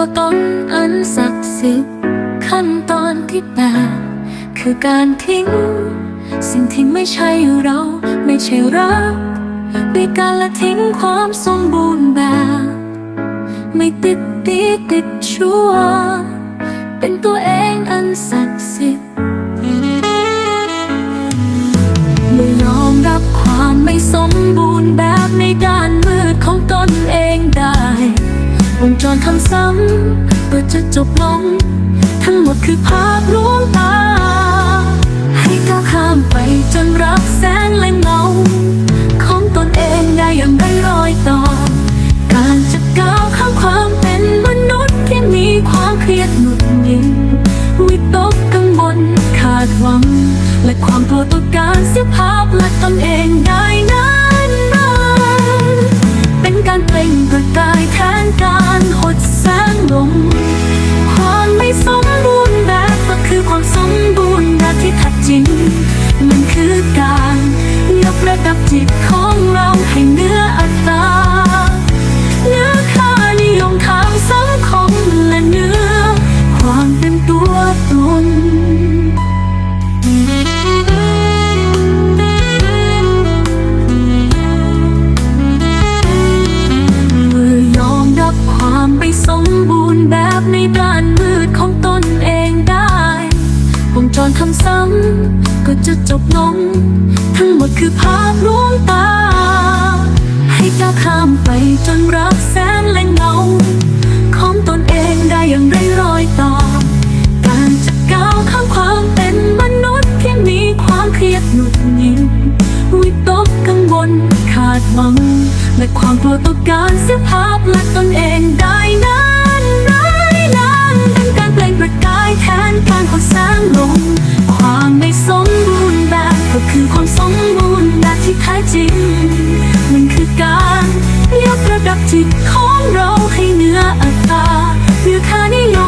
ตัวตนอันศักดิ์สิทธิ์ขั้นตอนที่แปดคือการทิ้ง สิ่งที่ไม่ใช่เราไม่ใช่รักด้วยการละทิ้งความสมบูรณ์แบบ ไม่ติดตีติดชั่ว จรทำซ้ำก็จะจบลง ทั้งหมดคือภาพลวงตา ให้ก้าวข้ามไปจนรับแสงและเงา ของตนเองได้อย่างไรรอยต่อ การจะก้าวข้ามความเป็นมนุษย์ที่มีความเครียดหงุดหงิดวิตกกังวลขาดหวัง และความกลัวต่อการเสียภาพและตนเอง บบในด้านมืดของตนเองได้วงจรทำซ้ำก็จะจบลง ทั้งหมดคือภาพลวงตา ให้ก้าวข้ามไปจนรับแสงและเงา ของตนเองได้อย่างไรรอยต่อ การจะก้าวข้ามความเป็นมนุษย์ที่มีความเครียดหงุดหงิดวิตกกังวลขาดหวัง และความกลัวต่อการเสียภาพและตนเองได้นะ คือความสมบูรณ์แบบที่แท้จริง มันคือการยกระดับจิตของเราให้เหนืออัตราหรือค่านิยม